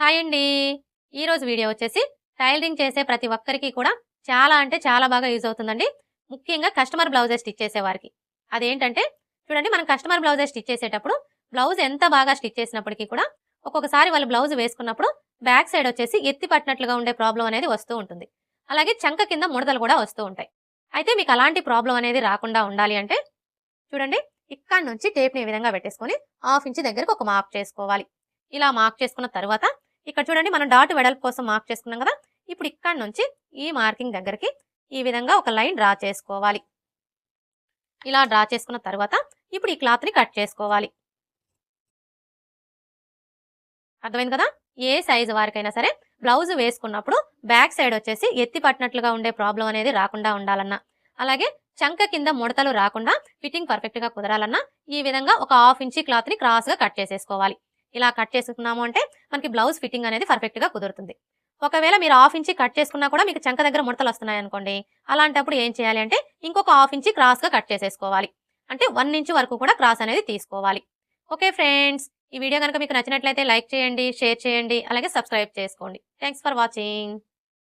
Hi అండి. ఈరోజు video వచ్చేసి టైలరింగ్ చేసే ప్రతి ఒక్కరికి కూడా చాలా అంటే చాలా బాగా యూజ్ అవుతుందండి. ముఖ్యంగా కస్టమర్ బ్లౌజెస్ స్టిచ్ చేసేవారికి అదేంటంటే చూడండి మనం కస్టమర్ బ్లౌజెస్ స్టిచ్ చేసేటప్పుడు బ్లౌజ్ ఎంత బాగా స్టిచ్ చేసినప్పటికీ కూడా ఒక్కొక్కసారి వాళ్ళు బ్లౌజ్ వేసుకున్నప్పుడు బ్యాక్ సైడ్ వచ్చేసి ఎత్తి పట్టినట్లుగా ఉండే ప్రాబ్లం అనేది వస్తూ ఉంటుంది. అలాగే చంక కింద ముడతలు కూడా వస్తూ ఉంటాయి. అయితే మీకు అలాంటి ప్రాబ్లం అనేది రాకుండా ఉండాలి అంటే చూడండి ఇక్కడ నుంచి టేప్ని ఈ విధంగా పెట్టేసుకొని హాఫ్ ఇంచ్ దగ్గరకు ఒక మార్క్ చేసుకోవాలి. ఇలా మార్క్ చేసుకున్న తర్వాత ఇక్కడ చూడండి మనం డాట్ వెడల్పు కోసం మార్క్ చేసుకున్నాం కదా? ఇప్పుడు ఇక్కడ నుంచి ఈ మార్కింగ్ దగ్గరికి ఈ విధంగా ఒక లైన్ డ్రా చేసుకోవాలి. ఇలా డ్రా చేసుకున్న తర్వాత ఇప్పుడు ఈ క్లాత్ని కట్ చేసుకోవాలి. అర్థమైంది కదా? ఏ సైజు వారికైనా సరే బ్లౌజ్ వేసుకున్నప్పుడు బ్యాక్ సైడ్ వచ్చేసి ఎత్తి పట్టినట్లుగా ఉండే ప్రాబ్లం అనేది రాకుండా ఉండాలన్నా అలాగే చంక కింద ముడతలు రాకుండా ఫిట్టింగ్ పర్ఫెక్ట్గా కుదరాలన్నా ఈ విధంగా ఒక హాఫ్ ఇంచి క్లాత్ని క్రాస్గా కట్ చేసేసుకోవాలి. ఇలా కట్ చేసుకున్నాము అంటే మనకి బ్లౌజ్ ఫిట్టింగ్ అనేది పర్ఫెక్ట్గా కుదురుతుంది. ఒకవేళ మీరు హాఫ్ ఇంచి కట్ చేసుకున్నా కూడా మీకు చంక దగ్గర ముడతలు వస్తున్నాయి అనుకోండి అలాంటప్పుడు ఏం చేయాలి అంటే ఇంకొక హాఫ్ ఇంచి క్రాస్గా కట్ చేసేసుకోవాలి. అంటే వన్ ఇంచ్ వరకు కూడా క్రాస్ అనేది తీసుకోవాలి. ఓకే ఫ్రెండ్స్ ఈ వీడియో కనుక మీకు నచ్చినట్లయితే లైక్ చేయండి షేర్ చేయండి అలాగే సబ్స్క్రైబ్ చేసుకోండి. Thanks for watching